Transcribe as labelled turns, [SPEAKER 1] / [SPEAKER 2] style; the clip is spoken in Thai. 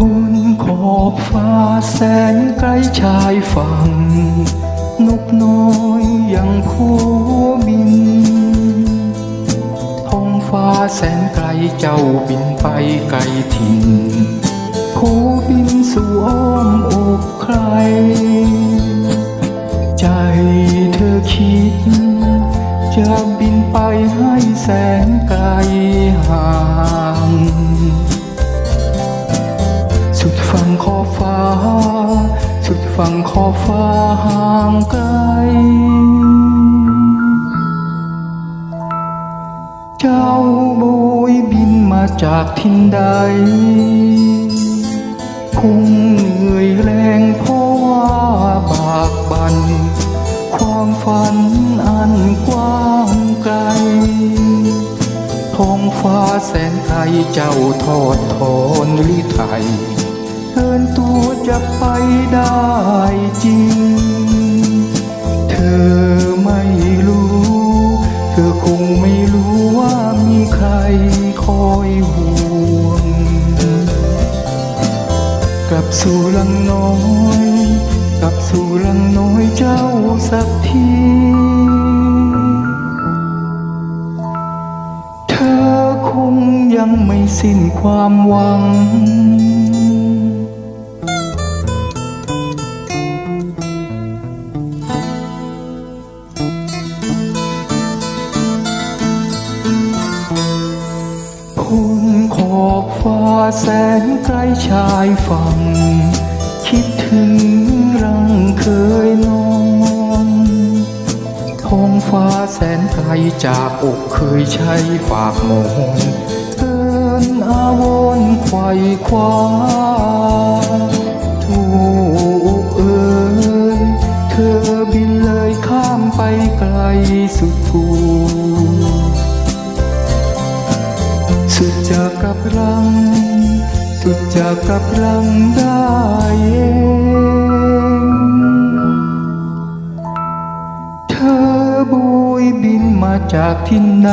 [SPEAKER 1] คุณขอบฟ้าแสนไกลชายฝั่ง นกน้อยยังผู้บิน ท้องฟ้าแสนไกลเจ้าบินไปไกลถิ่นผู้บินสู่อ้อมอกใคร ใจเธอคิด จะบินไปให้แสนไกลห่า ฝั่งขอบฟ้าห่างไกล เจ้าโบยบินมาจากทินใด คงเหนื่อยแรงเพราะว่าบากบัน ความฝันอันกว้างไกล ท้องฟ้าแสนไกลเจ้าทอดทอนหรือไทย เกินตัวจะไปได้จริง เธอไม่รู้ เธอคงไม่รู้ว่ามีใครคอยห่วง กลับสู่ลังน้อย กลับสู่ลังน้อยเจ้าสักทีเธอคงยังไม่สิ้นความหวัง ฟ้าแสนไกลชายฝั่ง คิดถึงรังเคยนอนท้องฟ้าแสนไกลจากอกเคยใช้ฝากมองเกินอาวรไขว่คว้าถูกเอ่ยเธอบินเลยข้ามไปไกลสุดทู กับรัง สุดจากกับรังได้เองเธอบุยบินมาจากที่ไหน